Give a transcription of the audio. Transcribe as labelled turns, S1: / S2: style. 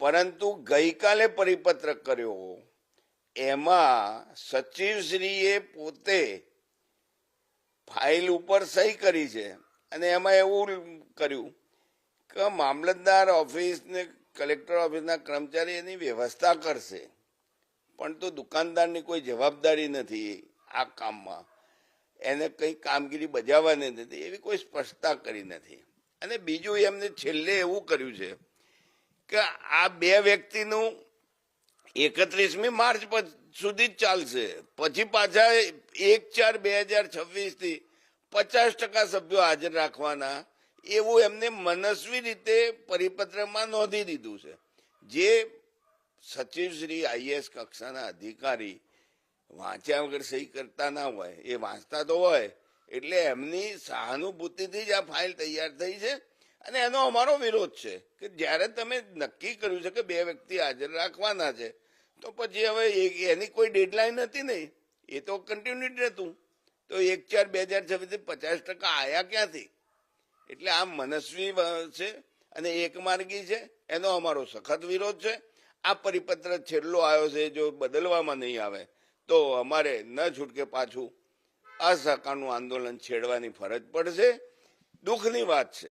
S1: પરંતુ ગઈકાલે પરિપત્ર કર્યો. એમાં સચિવશ્રીએ પોતે ફાઇલ ઉપર સહી કરી છે અને એમાં એવું કર્યું કે મામલતદાર ઓફિસને કલેક્ટર ઓફિસના કર્મચારી એની વ્યવસ્થા કરશે. પણ તો દુકાનદારની કોઈ જવાબદારી નથી આ કામમાં. એને કંઈ કામગીરી બજાવવાની નથી, એવી કોઈ સ્પષ્ટતા કરી નથી. અને બીજું એમને છેલ્લે એવું કર્યું છે કે આ બે વ્યક્તિનું એકત્રીસમી માર્ચ સુધી જ ચાલશે. પછી પાછા એક ચાર બે હજાર છવ્વીસથી પચાસ ટકા સભ્યો હાજર રાખવાના, એવું એમને મનસ્વી રીતે પરિપત્રમાં નોંધી દીધું છે. જે સચિવ શ્રી આઈએસ કક્ષાના અધિકારી વાંચ્યા વગર સહી કરતા ના હોય, એ વાંચતા તો હોય, એટલે એમની સહાનુભૂતિથી જ આ ફાઇલ તૈયાર થઈ છે. અને એનો અમારો વિરોધ છે કે જ્યારે તમે નક્કી કર્યું છે કે બે વ્યક્તિ હાજર રાખવાના છે, તો પછી હવે એની કોઈ ડેડલાઈન હતી નહીં. એ તો કન્ટિન્યુટી હતું તો એક ચાર બે હજાર છવ્વીસથી પચાસ ટકા આયા ક્યાંથી? એટલે આ મનસ્વી છે અને એક માર્ગી છે, એનો અમારો સખત વિરોધ છે. આ પરિપત્ર છેલ્લો આવ્યો છે, જો બદલવામાં નહીં આવે, તો અમારે ન છૂટકે પાછું અસહકારનું આંદોલન છેડવાની ફરજ પડશે. દુઃખની વાત છે.